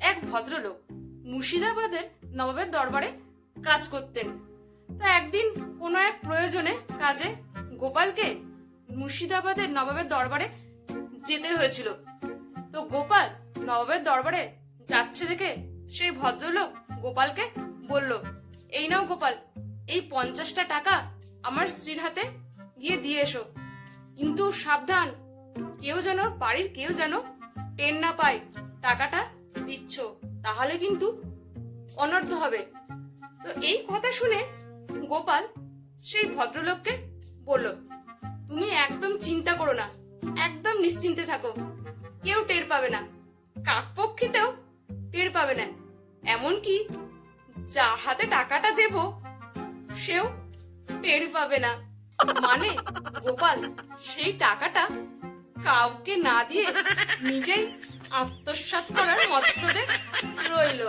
এক ভদ্রলোক মুর্শিদাবাদের নবাবের দরবারে কাজ করতেন। তা একদিন কোনো এক প্রয়োজনে কাজে গোপালকে মুর্শিদাবাদের নবাবের দরবারে যেতে হয়েছিল। তো গোপাল নবাবের দরবারে যাচ্ছে দেখে সেই ভদ্রলোক গোপালকে বলল, এই নাও গোপাল, এই পঞ্চাশটা টাকা আমার স্ত্রীর হাতে গিয়ে দিয়ে এসো। কিন্তু সাবধান, কেউ যেন, বাড়ির কেউ যেন টেন না পায় টাকাটা তাহলে কিন্তু অনর্থ হবে। তো এই কথা শুনে গোপাল সেই ভদ্রলোককে বলল, তুমি একদম চিন্তা করো না, একদম নিশ্চিন্তে থাকো। কেউ টের পাবে না, কাকপক্ষিতেও টের পাবে না। এমনকি যার হাতে টাকাটা দেব, সেও টের পাবে না। মানে গোপাল সেই টাকাটা কাউকে না দিয়ে নিজেই আত্মসাৎ করার রইল।